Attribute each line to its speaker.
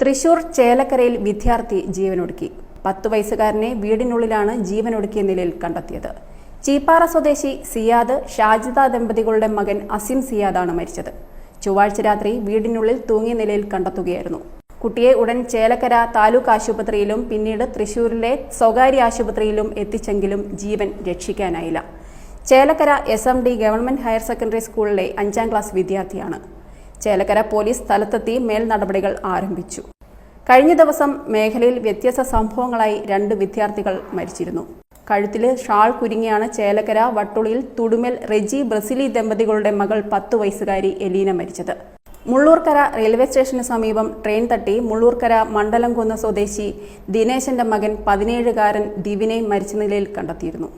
Speaker 1: തൃശൂർ ചേലക്കരയിൽ വിദ്യാർത്ഥി ജീവനൊടുക്കി. പത്ത് വയസ്സുകാരനെ വീടിനുള്ളിലാണ് ജീവനൊടുക്കിയ നിലയിൽ കണ്ടെത്തിയത്. ചീപ്പാറ സ്വദേശി സിയാദ് ഷാജിദ ദമ്പതികളുടെ മകൻ അസിം സിയാദാണ് മരിച്ചത്. ചൊവ്വാഴ്ച രാത്രി വീടിനുള്ളിൽ തൂങ്ങിയ നിലയിൽ കണ്ടെത്തുകയായിരുന്നു. കുട്ടിയെ ഉടൻ ചേലക്കര താലൂക്ക് ആശുപത്രിയിലും പിന്നീട് തൃശൂരിലെ സ്വകാര്യ ആശുപത്രിയിലും എത്തിച്ചെങ്കിലും ജീവൻ രക്ഷിക്കാനായില്ല. Chelakkara S M D government higher secondary സ്കൂളിലെ അഞ്ചാം ക്ലാസ് വിദ്യാർത്ഥിയാണ്. ചേലക്കര പോലീസ് സ്ഥലത്തെത്തി മേൽ നടപടികൾ ആരംഭിച്ചു. കഴിഞ്ഞ ദിവസം മേഖലയിൽ വ്യത്യസ്ത സംഭവങ്ങളായി രണ്ട് വിദ്യാർത്ഥികൾ മരിച്ചിരുന്നു. കഴുത്തിൽ ഷാൾ കുരുങ്ങിയാണ് ചേലക്കര വട്ടുളിയിൽ തുടുമൽ റെജി ബ്രസീലി ദമ്പതികളുടെ മകൾ പത്തു വയസ്സുകാരി എലീന മരിച്ചത്. മുള്ളൂർക്കര റെയിൽവേ സ്റ്റേഷന് സമീപം ട്രെയിൻ തട്ടി മുള്ളൂർക്കര മണ്ഡലം കുന്ന് സ്വദേശി ദിനേശന്റെ മകൻ പതിനേഴുകാരൻ ദിവിനെ മരിച്ച നിലയിൽ കണ്ടെത്തിയിരുന്നു.